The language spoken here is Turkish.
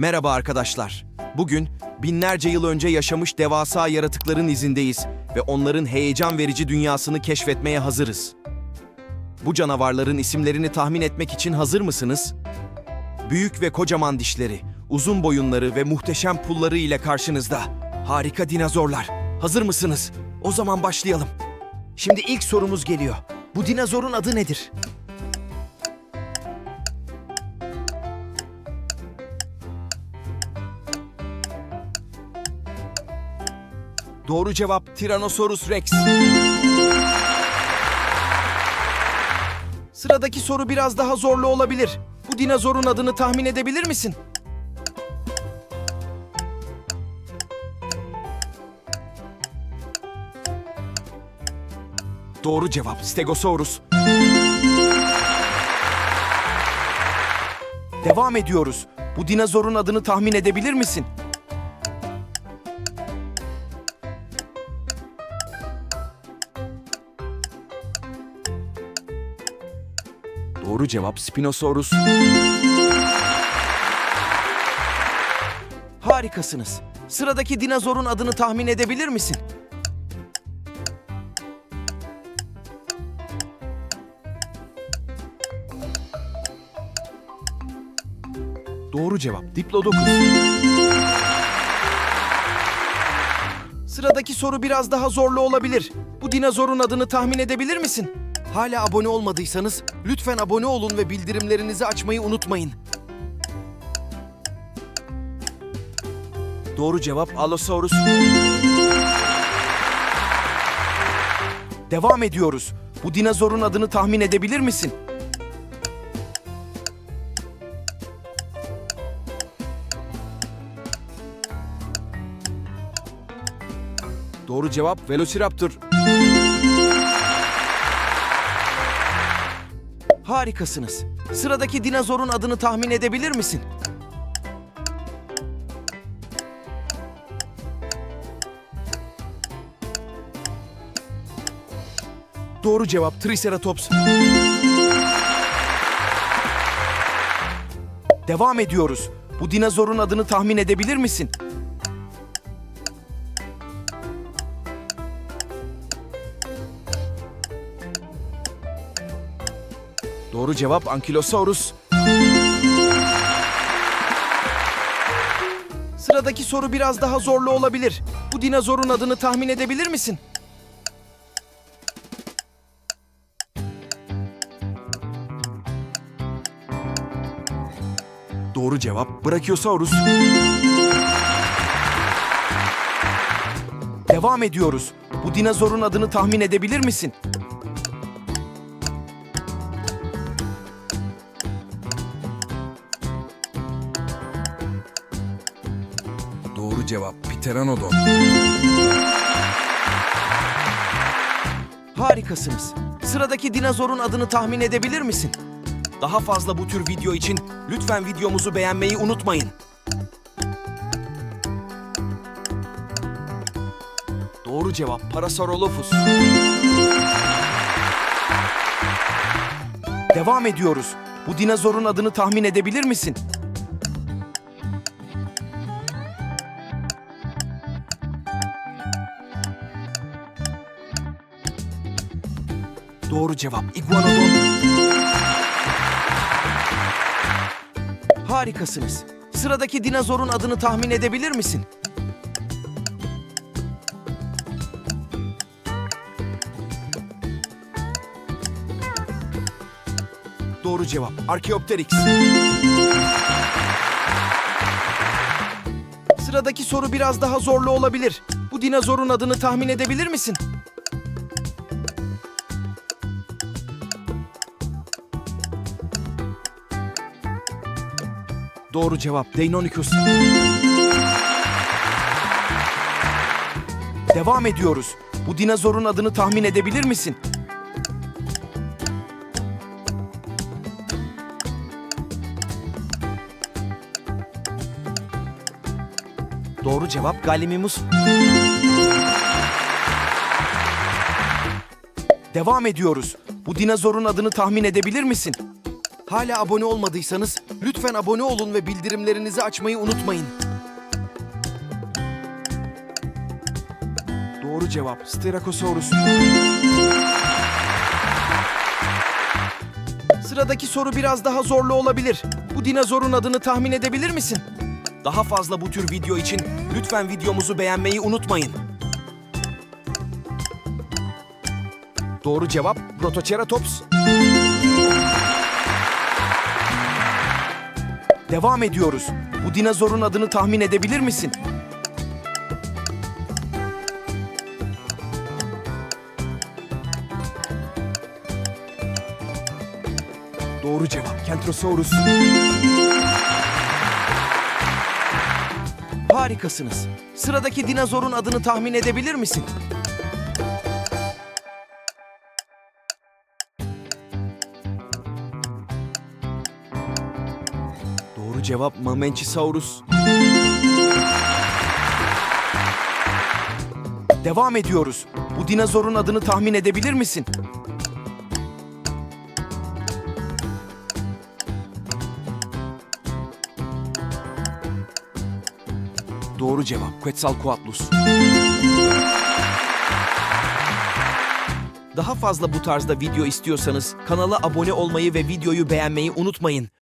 Merhaba arkadaşlar. Bugün binlerce yıl önce yaşamış devasa yaratıkların izindeyiz ve onların heyecan verici dünyasını keşfetmeye hazırız. Bu canavarların isimlerini tahmin etmek için hazır mısınız? Büyük ve kocaman dişleri, uzun boyunları ve muhteşem pulları ile karşınızda. Harika dinozorlar. Hazır mısınız? O zaman başlayalım. Şimdi ilk sorumuz geliyor. Bu dinozorun adı nedir? Doğru cevap Tyrannosaurus Rex. Sıradaki soru biraz daha zorlu olabilir. Bu dinozorun adını tahmin edebilir misin? Doğru cevap Stegosaurus. Devam ediyoruz. Bu dinozorun adını tahmin edebilir misin? Doğru cevap Spinosaurus. Harikasınız. Sıradaki dinozorun adını tahmin edebilir misin? Doğru cevap Diplodocus. Sıradaki soru biraz daha zorlu olabilir. Bu dinozorun adını tahmin edebilir misin? Hala abone olmadıysanız lütfen abone olun ve bildirimlerinizi açmayı unutmayın. Doğru cevap Allosaurus. Devam ediyoruz. Bu dinozorun adını tahmin edebilir misin? Doğru cevap Velociraptor. Harikasınız. Sıradaki dinozorun adını tahmin edebilir misin? Doğru cevap Triceratops. Devam ediyoruz. Bu dinozorun adını tahmin edebilir misin? Doğru cevap Ankylosaurus. Sıradaki soru biraz daha zorlu olabilir. Bu dinozorun adını tahmin edebilir misin? Doğru cevap Brachiosaurus. Devam ediyoruz. Bu dinozorun adını tahmin edebilir misin? Doğru cevap Pteranodon. Harikasınız. Sıradaki dinozorun adını tahmin edebilir misin? Daha fazla bu tür video için lütfen videomuzu beğenmeyi unutmayın. Doğru cevap Parasaurolophus. Devam ediyoruz. Bu dinozorun adını tahmin edebilir misin? Doğru cevap Iguanodon. Harikasınız. Sıradaki dinozorun adını tahmin edebilir misin? Doğru cevap Archaeopteryx. Sıradaki soru biraz daha zorlu olabilir. Bu dinozorun adını tahmin edebilir misin? Doğru cevap Deinonychus. Devam ediyoruz. Bu dinozorun adını tahmin edebilir misin? Doğru cevap Gallimimus. Devam ediyoruz. Bu dinozorun adını tahmin edebilir misin? Hala abone olmadıysanız lütfen abone olun ve bildirimlerinizi açmayı unutmayın. Doğru cevap Styracosaurus. Sıradaki soru biraz daha zorlu olabilir. Bu dinozorun adını tahmin edebilir misin? Daha fazla bu tür video için lütfen videomuzu beğenmeyi unutmayın. Doğru cevap Protoceratops. Devam ediyoruz. Bu dinozorun adını tahmin edebilir misin? Doğru cevap Kentrosaurus. Harikasınız. Sıradaki dinozorun adını tahmin edebilir misin? Doğru cevap Mamenchisaurus. Devam ediyoruz. Bu dinozorun adını tahmin edebilir misin? Doğru cevap Quetzalcoatlus. Daha fazla bu tarzda video istiyorsanız kanala abone olmayı ve videoyu beğenmeyi unutmayın.